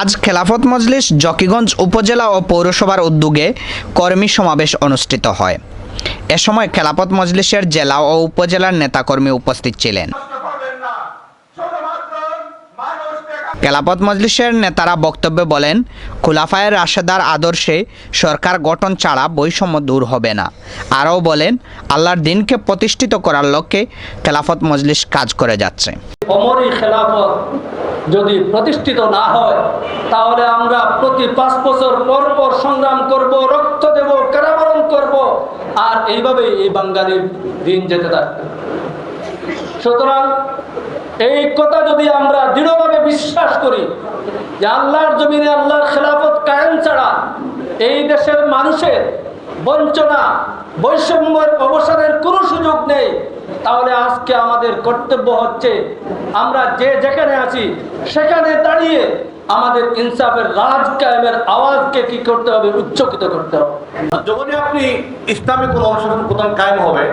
আজ খেলাফত মজলিস, জকিগঞ্জ উপজেলা ও পৌরসভার উদ্যোগে কর্মী সমাবেশ অনুষ্ঠিত হয়। এ সময় খেলাফত মজলিসের জেলা ও উপজেলার নেতাকর্মী উপস্থিত ছিলেন। খেলাপথ মজলিসের নেতারা বক্তব্যে বলেন খুলাফায়ের রাশেদার আদর্শে সরকার গঠন ছাড়া বৈষম্য দূর হবে না। আরও বলেন, আল্লাহর দিনকে প্রতিষ্ঠিত করার লক্ষ্যে খেলাফত মজলিস কাজ করে যাচ্ছে। যদি প্রতিষ্ঠিত না হয়, তাহলে আমরা প্রতি পাঁচ বছর পর পর সংগ্রাম করব, রক্ত দেব, কারাবরণ করব, আর এইভাবেই এই বাঙালির দিন যেতে থাকবে। সুতরাং এই কথা যদি আমরা দৃঢ়ভাবে বিশ্বাস করি, যে আল্লাহর জমিনে আল্লাহর খেলাফত কায়েম ছাড়া এই দেশের মানুষের বঞ্চনা, বৈষম্যের অবসানের কোনো সুযোগ নেই তাহলে আজকে আমাদের কর্তব্য হচ্ছে আমরা যে যেখানে আছি সেখানে দাঁড়িয়ে আমাদের ইনসাফের রাজ কায়েমের আওয়াজকে কি করতে হবে উচ্চকিত করতে হবে। যখনই আপনি ইসলামী কোনো অনুশাসন প্রধান কায়েম হবে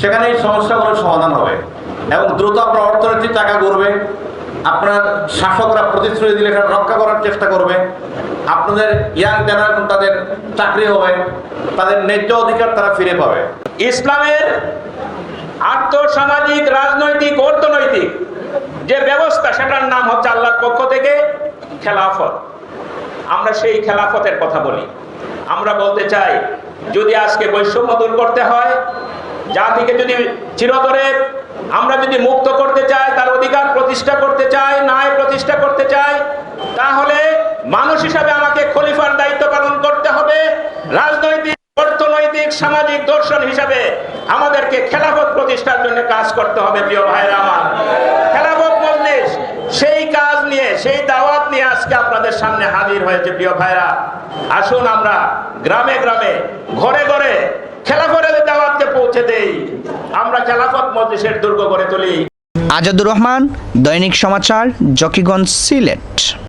সেখানে এই সমস্যাগুলোর সমাধান হবে। এবং দ্রুত আপনার অর্থনৈতিক টাকা করবে আপনার শাসকরা প্রতিশ্রুতি দিলে সেটা রক্ষা করার চেষ্টা করবে আপনাদের ইয়াং জেনারেশন তাদের চাকরি হবে তাদের ন্যায্য অধিকার তারা ফিরে পাবে। ইসলামের আর্থসামাজিক, রাজনৈতিক, অর্থনৈতিক যে ব্যবস্থা, সেটার নাম হচ্ছে আল্লাহর পক্ষ থেকে খেলাফত। আমরা সেই খেলাফতের কথা বলি। আমরা বলতে চাই, যদি আজকে বৈষম্য দূর করতে হয়, জাতিকে যদি চিরতরে আমরা যদি মুক্ত করতে চাই, তার অধিকার প্রতিষ্ঠা করতে চাই, ন্যায় প্রতিষ্ঠা করতে চাই, তাহলে মানুষ হিসাবে আমাকে খলিফার দায়িত্ব পালন করতে হবে রাজনৈতিক অর্থনৈতিক সামাজিক দর্শন হিসাবে আমাদেরকে খেলাফত প্রতিষ্ঠার জন্য কাজ করতে হবে, প্রিয় ভাইরা আমার। খেলাফত মজলিস, সেই কাজ নিয়ে, সেই দাওয়াত নিয়ে আজকে আপনাদের সামনে হাজির হয়েছে, প্রিয় ভাইরা আসুন আমরা গ্রামে গ্রামে, ঘরে ঘরে খেলাফতের দাওয়াতকে পৌঁছে দেই। আমরা খেলাফত মজলিসের দুর্গ গড়ে তুলি। আজাদুর রহমান, দৈনিক সমাচার, জকিগঞ্জ সিলেট।